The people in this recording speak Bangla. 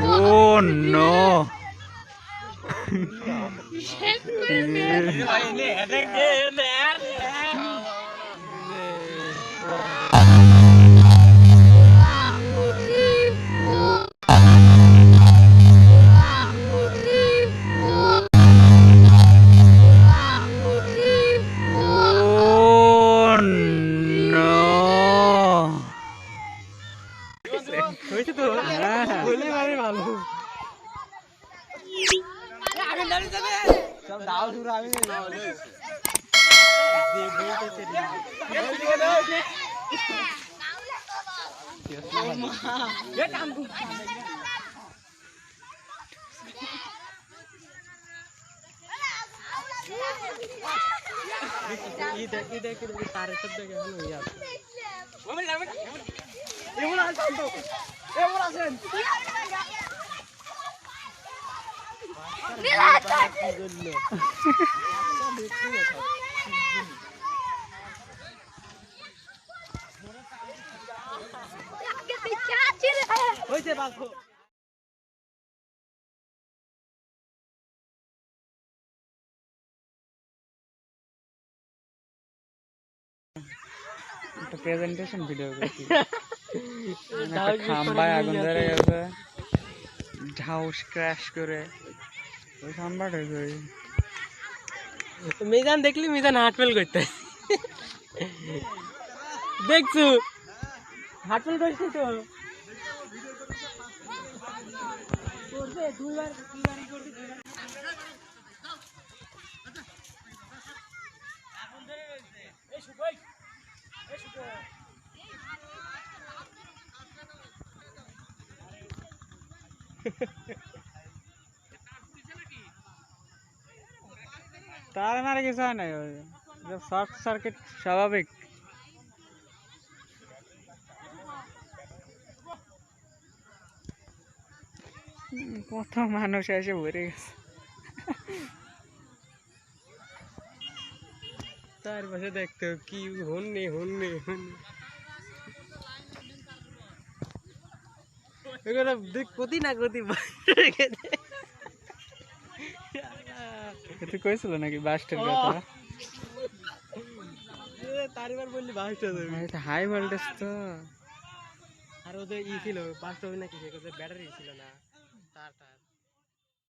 Oh no. হয়েছে তো বলে মানে ভালো সব দাও দূর আমি ঈদ ঈদ তার শব্দ কেমন হয়ে হয়েছে বাঘ। একটা প্রেজেন্টেশন ভিডিও করছি। খাম্বায় আগুন ধরে গেছে। ঢাউস ক্র্যাশ করে। ওই খাম্বাটা কই? মিজান দেখলি? মিজান হাটফেল করতে। দেখছু? হাটফেল করছি তো। করবে দুইবার দুইবারই করবি তার মারে কিছু হয় না শর্ট সার্কিট স্বাভাবিক হুম, কত মানুষ এসে ভরে গেছে তার পাশে দেখতো কি হন্নে হন্নে হন্নে এগুলো দেখ না কতি তুই কইছিল নাকি বাস্টের। কথা? তার বললি বাইশটা দেবে হাই ভোল্টেজ তো। আর ওদের ই ছিল পাঁচটা নাকি ব্যাটারি ছিল না